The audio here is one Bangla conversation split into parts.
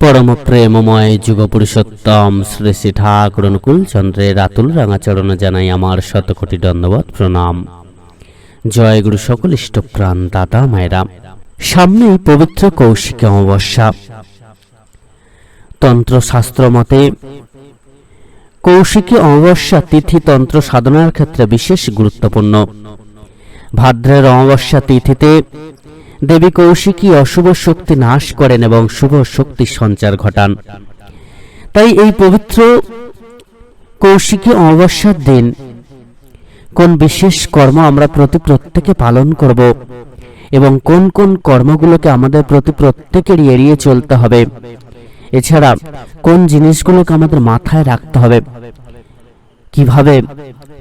পরম প্রেমময় যুগ পুরুষোত্তম শ্রী শ্রী ঠাকুর অনুকূল চন্দ্রের রাতুল রাঙাচরণ জানাই আমার শতকোটি দণ্ডবত প্রণাম। জয় গুরু সকল ইষ্টপ্রাণ, দাদা মায়েরা। সামনেই পবিত্র কৌশিক অমাবস্যা। তন্ত্রশাস্ত্র মতে, কৌশিকী অমাবস্যা তিথি তন্ত্র সাধনার ক্ষেত্রে বিশেষ গুরুত্বপূর্ণ। ভাদ্রের অমাবস্যা তিথিতে দেবী কৌশিকী অশুভ শক্তি নাশ করেন এবং শুভ শক্তি সঞ্চার ঘটান। তাই এই পবিত্র কৌশিকী অমাবস্যার দিন কোন বিশেষ কর্ম আমরা প্রতি প্রত্যেকে পালন করব এবং কোন কোন কর্মগুলোকে আমাদের প্রতি প্রত্যেকেরই এড়িয়ে চলতে হবে। এছাড়া কোন জিনিসগুলোকে আমাদের মাথায় রাখতে হবে? কীভাবে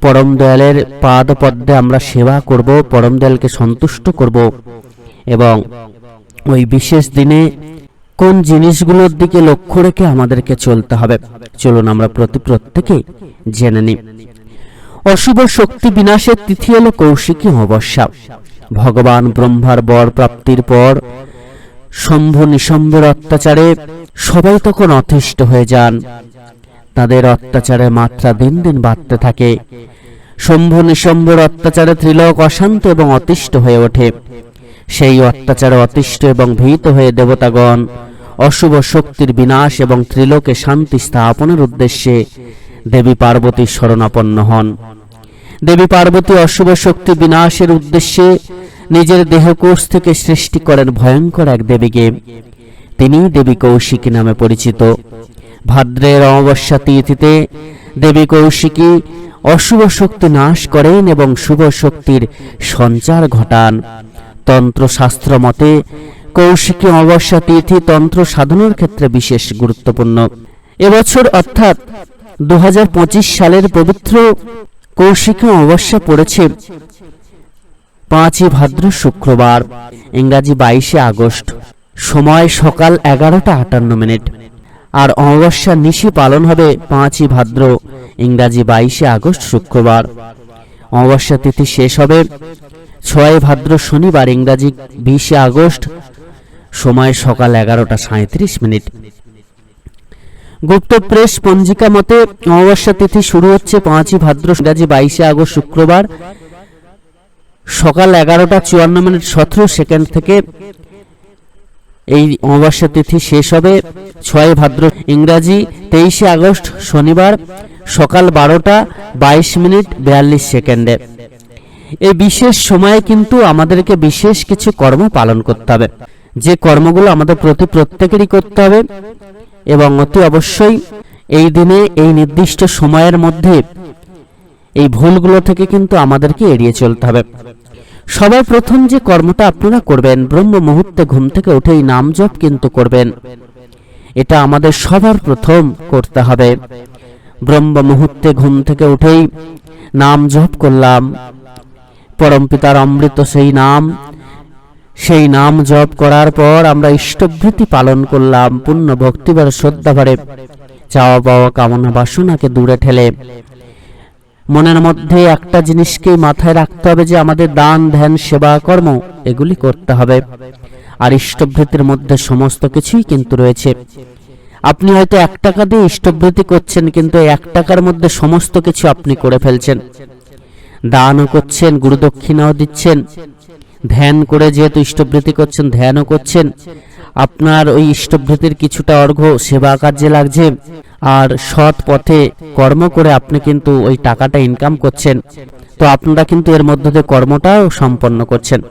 পরম দয়ালের পাদ পদ্মে আমরা সেবা করব, পরম দয়ালকে সন্তুষ্ট করব? এবং ওই বিশেষ দিনে কোন জিনিসগুলোর দিকে লক্ষ্য রেখে আমাদেরকে চলতে হবে? চলুন আমরা প্রতি প্রত্যেকে জেনে নিই। অশুভ শক্তি বিনাশের তিথি হল কৌশিকী অমাবস্যা। ভগবান ব্রহ্মার বর প্রাপ্তির পর শম্ভু নিশম্বের অত্যাচারে সবাই তখন অতিষ্ঠ হয়ে যান। তাদের অত্যাচারের মাত্রা দিন দিন বাড়তে থাকে। শম্ভু নিশম্বের অত্যাচারে ত্রিলোক অশান্ত এবং অতিষ্ঠ হয়ে ওঠে। সেই অত্যাচারে অতিষ্ঠ এবং ভীত হয়ে দেবতাগণ অশুভ শক্তির বিনাশ এবং ত্রিলোকে শান্তি স্থাপনের উদ্দেশ্যে দেবী পার্বতী শরণাপন্ন হন। দেবী পার্বতী অশুভ শক্তি বিনাশের উদ্দেশ্যে নিজের দেহকোষ থেকে সৃষ্টি করেন ভয়ঙ্কর এক দেবীকে। তিনি দেবী কৌশিকী নামে পরিচিত। ভাদ্রের অমাবস্যা তিথিতে দেবী কৌশিকী অশুভ শক্তি নাশ করেন এবং শুভ শক্তির সঞ্চার ঘটান। তন্ত্রশাস্ত্র মতে, কৌশিকী অমাবস্যা তিথি তন্ত্র সাধনার ক্ষেত্রে বিশেষ গুরুত্বপূর্ণ। এবছর অর্থাৎ দু সালের পবিত্র কৌশিকী অমাবস্যা পড়েছে পাঁচই ভাদ্র শুক্রবার, ইংরাজি বাইশে আগস্ট, সময় সকাল এগারোটা আটান্ন মিনিট। আর অমাবস্যার নিশি পালন হবে পাঁচই ভাদ্র, ইংরাজি বাইশে আগস্ট শুক্রবার। অমাবস্যা তিথি শেষ হবে ছয় ভাদ্র শনিবার, ইংরাজি বিশে আগস্ট, সময় সকাল এগারোটা সাঁত্রিশ মিনিট। গুপ্ত প্রেস পঞ্জিকা মতে, অমাবস্যা তিথি শুরু হচ্ছে পাঁচই ভাদ্র, ইংরাজি বাইশে আগস্ট শুক্রবার, সকাল এগারোটা চুয়ান্ন মিনিট সতেরো সেকেন্ড থেকে এই অমাবস্যা তিথি শেষ হবে। ছয় ভাদ্র, ইংরাজি তেইশে আগস্ট শনিবার, সকাল বারোটা বাইশ মিনিট বিয়াল্লিশ সেকেন্ডে। এই বিশেষ সময়ে কিন্তু আমাদেরকে বিশেষ কিছু কর্ম পালন করতে হবে। যে কর্মগুলো আমাদের প্রতি প্রত্যেকেরই করতে হবে এবং অতি অবশ্যই এই দিনে এই নির্দিষ্ট সময়ের মধ্যে এই ভুলগুলো থেকে কিন্তু আমাদেরকে এড়িয়ে চলতে হবে। সবার প্রথম যে কর্মটা আপনারা করবেন, ব্রহ্ম মুহূর্তে ঘুম থেকে উঠেই নাম জপ কিন্তু করবেন। এটা আমাদের সবার প্রথম করতে হবে। ব্রহ্ম মুহূর্তে ঘুম থেকে উঠেই নাম জপ করলাম। পরমপিতার অমৃত সেই নাম। সেই নাম জপ করার পর আমরা ইষ্টভৃতি পালন করলাম, পূর্ণ ভক্তিবার শ্রদ্ধাভারে চাওয়া পাওয়া কামনা বাসনাকে দূরে ঠেলে। মনের মধ্যে একটা জিনিসকেই মাথায় রাখতে হবে যে আমাদের দান, ধ্যান, সেবা, কর্ম, এগুলি করতে হবে। আর ইষ্টভৃতির মধ্যে সমস্ত কিছুই কিন্তু রয়েছে। আপনি হয়তো এক টাকা দিয়ে ইষ্টভৃতি করছেন, কিন্তু এক টাকার মধ্যে সমস্ত কিছু আপনি করে ফেলছেন। দানও করছেন, গুরুদক্ষিণাও দিচ্ছেন। ধ্যান করে যেহেতু ইষ্টভৃতি করছেন, ধ্যানও করছেন। আপনার ওই ইষ্টভৃতির কিছুটা অর্ঘ্য সেবা কার্যে লাগছে। আর সৎ পথে কর্ম করে আপনি কিন্তু ওই টাকাটা ইনকাম করছেন। তো আপনারা কিন্তু এর মধ্যে দিয়ে কর্মটাও সম্পন্ন করছেন।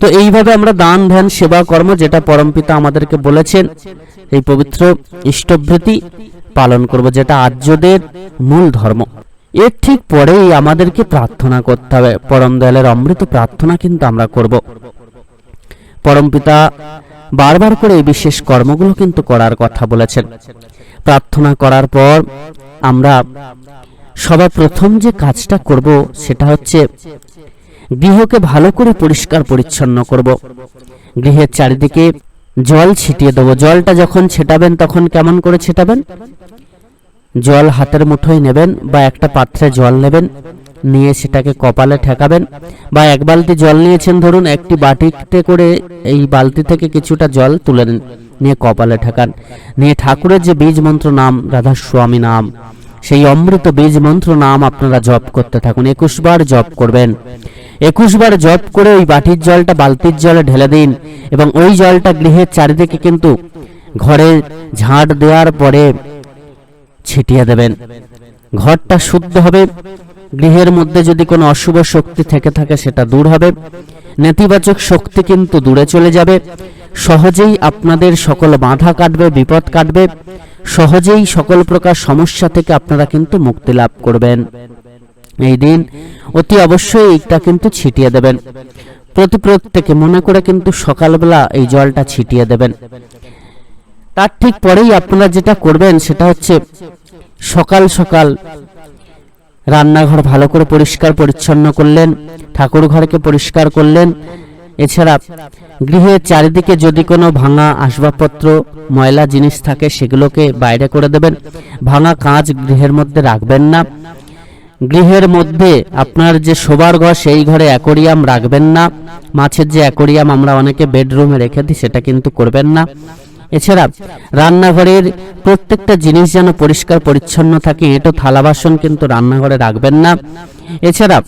তো এইভাবে আমরা দান, ধ্যান, সেবা, কর্ম যেটা পরমপিতা আমাদেরকে বলেছেন, এই পবিত্র ইষ্টভৃতি পালন করব, যেটা আর্যদের মূল ধর্ম। এর ঠিক পরেই আমাদেরকে প্রার্থনা করতে হবে। পরম দয়ালের অমৃত প্রার্থনা কিন্তু আমরা করব। পরমপিতা বারবার করে এই বিশেষ কর্মগুলো কিন্তু করার কথা বলেছেন। প্রার্থনা করার পর আমরা সবার প্রথম যে কাজটা করব সেটা হচ্ছে গৃহকে ভালো করে পরিষ্কার পরিচ্ছন্ন করব। গৃহের চারিদিকে জল ছিটিয়ে দেবো। জলটা যখন ছেটাবেন তখন কেমন করে ছেটাবেন? জল হাতের মুঠোয় নেবেন বা একটা পাত্রে জল নেবেন, নিয়ে সেটাকে কপালে ঠেকাবেন বা এক বালতি জল নিয়েছেন ধরুন, একটি বাটিতে করে এই বালতি থেকে কিছুটা জল তুলে নিয়ে কপালে ঠেকান। নিয়ে ঠাকুরের যে বীজ মন্ত্র নাম রাধা স্বামী নাম, সেই অমৃত বীজ মন্ত্র নাম আপনারা জপ করতে থাকুন। একুশ বার জপ করবেন। একুশ বার জপ করে ওই বাটির জলটা বালতির জলে ঢেলে দিন এবং ওই জলটা গৃহের চারিদিকে কিন্তু ঘরে ঝাঁট দেওয়ার পরে ছিটিয়ে দেবেন। ঘরটা শুদ্ধ হবে, গৃহের মধ্যে যদি কোনো অশুভ শক্তি থেকে থাকে সেটা দূর হবে। নেতিবাচক শক্তি কিন্তু দূরে চলে যাবে। সহজেই আপনাদের সকল বাধা কাটবে, বিপদ কাটবে। সহজেই সকল প্রকার সমস্যা থেকে আপনারা কিন্তু মুক্তি লাভ করবেন। এই দিন অতি অবশ্যই এইটা কিন্তু ছিটিয়ে দেবেন। প্রতি প্রত্যেকে মনে করে কিন্তু সকালবেলা এই জলটা ছিটিয়ে দেবেন। তার ঠিক পরেই আপনারা যেটা করবেন সেটা হচ্ছে সকাল সকাল রান্নাঘর ভালো করে পরিষ্কার পরিচ্ছন্ন করলেন, ঠাকুর ঘরকে পরিষ্কার করলেন। এছাড়া গৃহের চারিদিকে যদি কোনো ভাঙা আসবাবপত্র, ময়লা জিনিস থাকে সেগুলোকে বাইরে করে দেবেন। ভাঙা কাঁচ গৃহের মধ্যে রাখবেন না। গৃহের মধ্যে আপনার যে শোবার ঘর, সেই ঘরে অ্যাকোরিয়াম রাখবেন না। মাছের যে অ্যাকোরিয়াম আমরা অনেকে বেডরুমে রেখে দিই, সেটা কিন্তু করবেন না। এছাড়া রান্নাঘরের প্রত্যেকটা জিনিস যেন পরিষ্কার পরিচ্ছন্ন থাকে, এটো থালা বাসন কিন্তু রান্নাঘরে রাখবেন না। এছাড়া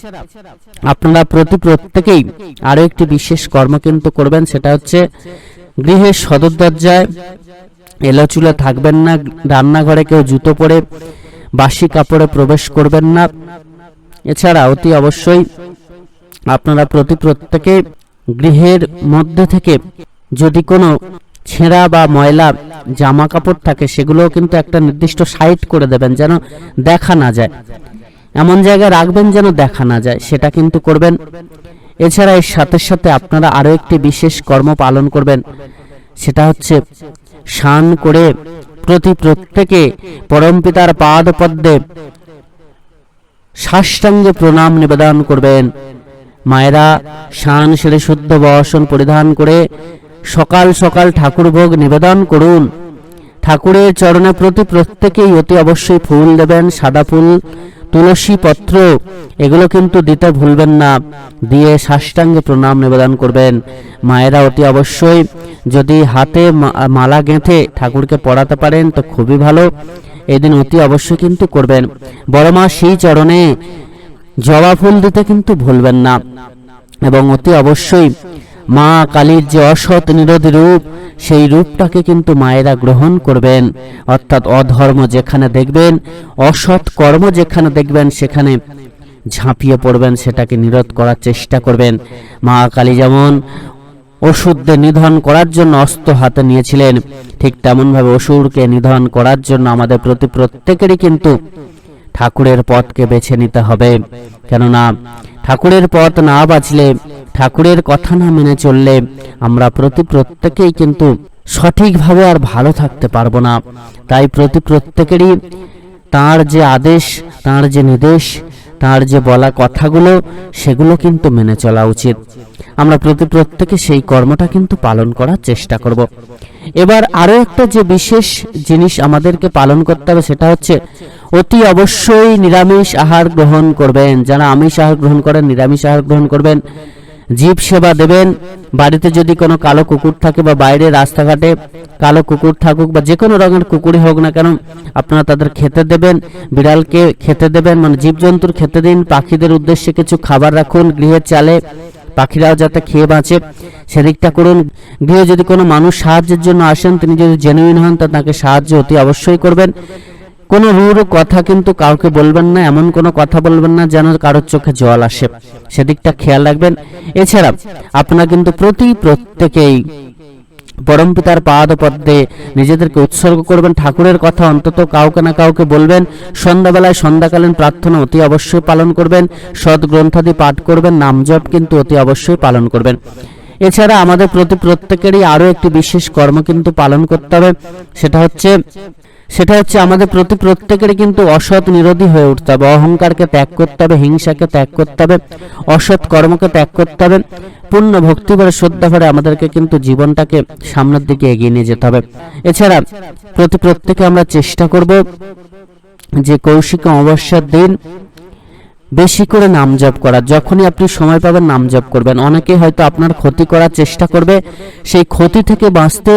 আপনারা প্রতি প্রত্যেকেই আরও একটি বিশেষ কর্ম কিন্তু করবেন, সেটা হচ্ছে গৃহের সদর দরজায় এলোচুলে থাকবেন না, রান্নাঘরে কেউ জুতো পরে বাসি কাপড়ে প্রবেশ করবেন না। এছাড়া অতি অবশ্যই আপনারা প্রতি প্রত্যেকে গৃহের মধ্যে থেকে যদি কোনো ছেঁড়া বা ময়লা জামা কাপড় থাকে, সেগুলোও কিন্তু একটা নির্দিষ্ট সাইড করে দেবেন যেন দেখা না যায়। এমন জায়গায় রাখবেন যেন দেখা না যায়, সেটা কিন্তু করবেন। এছাড়া এর সাথে সাথে আপনারা আরও একটি বিশেষ কর্ম পালন করবেন। সেটা হচ্ছে স্নান করে প্রতি প্রত্যেকে পরমপিতার পাদ পদ্মে সাষ্টাঙ্গে প্রণাম নিবেদন করবেন। মায়েরা শান সেরে শুদ্ধ বসন পরিধান করে সকাল সকাল ঠাকুর ভোগ নিবেদন করুন। ঠাকুরের চরণে প্রতি প্রত্যেকেই অতি অবশ্যই ফুল দেবেন, সাদা ফুল, তুলসী পত্র, এগুলো কিন্তু দিতে ভুলবেন না। দিয়ে সাষ্টাঙ্গে প্রণাম নিবেদন করবেন। মায়েরা অতি অবশ্যই যদি হাতে মালা গেঁথে ঠাকুরকে পড়াতে পারেন তো খুবই ভালো। এদিন অতি অবশ্যই কিন্তু করবেন। বড় মা সেই চরণে জবা ফুল দিতে কিন্তু ভুলবেন না। এবং অতি অবশ্যই মা কালীর যে অসৎ নিরোধী রূপ, সেই রূপটাকে কিন্তু মায়েরা গ্রহণ করবেন। অর্থাৎ অধর্ম যেখানে দেখবেন, অসৎ কর্ম যেখানে দেখবেন, সেখানে ঝাঁপিয়ে পড়বেন, সেটাকে নিরোধ করার চেষ্টা করবেন। মা কালী যেমন অসুরদের নিধন করার জন্য অস্ত্র হাতে নিয়েছিলেন, ঠিক তেমনভাবে অসুরকে নিধন করার জন্য আমাদের প্রতি প্রত্যেকেরই কিন্তু ঠাকুরের পথকে বেছে নিতে হবে। কেননা, ঠাকুরের পথ না বাঁচলে ঠাকুরের কথা না মেনে চললে আমরা প্রতি প্রত্যেকেই কিন্তু সঠিকভাবে আর ভালো থাকতে পারব না। তাই প্রতি প্রত্যেকেরই তার যে আদেশ, তার যে নির্দেশ, তার যে বলা কথাগুলো, সেগুলো কিন্তু মেনে চলা উচিত। আমরা প্রতি প্রত্যেকে সেই কর্মটা কিন্তু পালন করার চেষ্টা করব। এবার আরও একটা যে বিশেষ জিনিস আমাদেরকে পালন করতে হবে, সেটা হচ্ছে অতি অবশ্যই নিরামিষ আহার গ্রহণ করবেন। যারা আমিষ আহার গ্রহণ করেন, নিরামিষ আহার গ্রহণ করবেন। জীব সেবা দেবেন। বাড়িতে যদি কোনো কালো কুকুর থাকে বা বাইরে রাস্তাঘাটে কালো কুকুর থাকুক বা যে কোনো রঙের কুকুরই হোক না কেন, আপনারা তাদের খেতে দেবেন। বিড়ালকে খেতে দেবেন মানে জীবজন্তুর খেতে দিন। পাখিদের উদ্দেশ্যে কিছু খাবার রাখুন গৃহের চালে। পাখিরাও যাতে খেয়ে বাঁচে। সেদিকটা করুন। গৃহে যদি কোনো মানুষ সাহায্যের জন্য আসেন, তিনি যদি জেনুইন হন, তা তাকে সাহায্য অতি অবশ্যই করবেন। কোনো রূঢ় কথা কিন্তু কাউকে বলবেন না, এমন কোনো কথা বলবেন না যেন কারোর চোখে জল আসে। সেদিকটা খেয়াল রাখবেন। এছাড়া আপনারা কিন্তু প্রতি প্রত্যেকেই পরমপিতার পাদ পদ্মে নিজেদেরকে উৎসর্গ করবেন। ঠাকুরের কথা অন্তত কাউকে না কাউকে বলবেন। সন্ধ্যাবেলায় সন্ধ্যাকালীন প্রার্থনা অতি অবশ্যই পালন করবেন। সৎ গ্রন্থাদি পাঠ করবেন। নাম জপ কিন্তু অতি অবশ্যই পালন করবেন। এছাড়া আমাদের প্রতি প্রত্যেকেরই আরও একটি বিশেষ কর্ম কিন্তু পালন করতে হবে। সেটা হচ্ছে সেটা হচ্ছে আমাদের প্রতি প্রত্যেকেরই কিন্তু অসৎ নিরোধী হয়ে উঠতে হবে। অহংকারকে ত্যাগ করতে হবে, হিংসাকে ত্যাগ করতে হবে, অসৎ কর্মকে ত্যাগ করতে হবে, পূর্ণ ভক্তি করে শ্রদ্ধা করে আমাদেরকে কিন্তু জীবনটাকে সামনের দিকে এগিয়ে নিয়ে যেতে হবে। এছাড়া প্রতি প্রত্যেকে আমরা চেষ্টা করব যে কৌশিক অমাবস্যার দিন বেশি করে নাম জপ করা। যখনই আপনি সময় পাবেন নাম জপ করবেন। অনেকে হয়তো আপনার ক্ষতি করার চেষ্টা করবে। সেই ক্ষতি থেকে বাঁচতে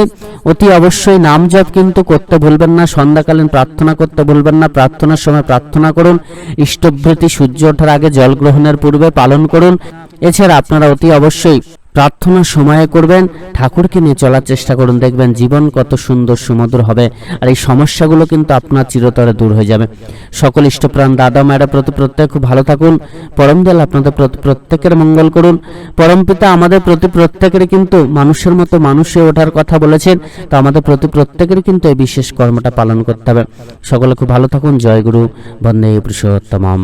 অতি অবশ্যই নাম জপ কিন্তু করতে ভুলবেন না, সন্ধ্যাকালীন প্রার্থনা করতে ভুলবেন না, প্রার্থনার সময় প্রার্থনা করুন, ইষ্টভৃতি সূর্য ওঠার আগে জল গ্রহণের পূর্বে পালন করুন। এছাড়া আপনারা অতি অবশ্যই প্রার্থনা সময়ে করবেন, ঠাকুরকে নিয়ে চলার চেষ্টা করুন, দেখবেন জীবন কত সুন্দর সুমধুর হবে, আর এই সমস্যাগুলো কিন্তু আপনার চিরতরে দূর হয়ে যাবে। সকল ইষ্টপ্রাণ দাদা মায়েরা প্রতি প্রত্যেক খুব ভালো থাকুন, পরম দয়াল আপনাদের প্রতি প্রত্যেকের মঙ্গল করুন। পরম পিতা আমাদের প্রতি প্রত্যেকের কিন্তু মানুষের মতো মানুষে ওঠার কথা বলেছেন, তো আমাদের প্রতি প্রত্যেকের কিন্তু এই বিশেষ কর্মটা পালন করতে হবে। সকলে খুব ভালো থাকুন, জয় গুরু, বন্দে পুরুষোত্তমম।